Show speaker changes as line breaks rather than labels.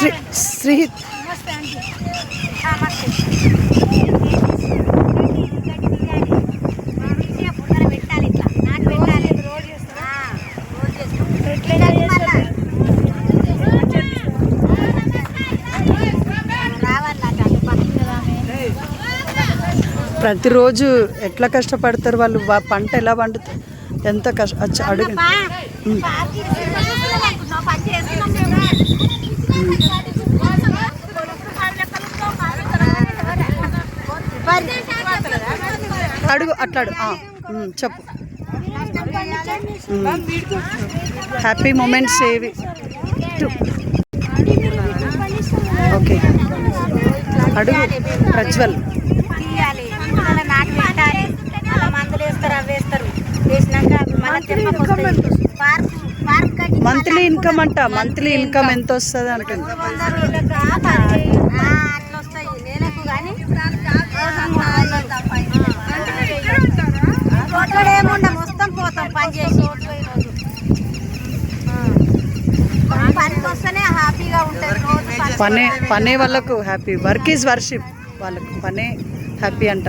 శ్రీ
నమస్తే
ప్రతిరోజు ఎట్లా కష్టపడతారు వాళ్ళు? పంట ఎలా పండుతుంది ఎంత కష్ట అడుగు. అడుగు అట్లా అడుగు ఆ, ఉమ్, చెప్పు. హ్యాపీ మూమెంట్స్ ఏవి ఓకే అడుగు ప్రజ్వల్. మంత్లీ ఇన్కమ్ అంట. మంత్లీ ఇన్కమ్ ఎంత వస్తుంది అంటుంది
మొత్తం పని చేసి. పనికి వస్తేనే హ్యాపీగా ఉంటుంది. రోజు పని.
పనే పనే వాళ్ళకు హ్యాపీ. Work is worship. వాళ్ళకు పనే హ్యాపీ అంట.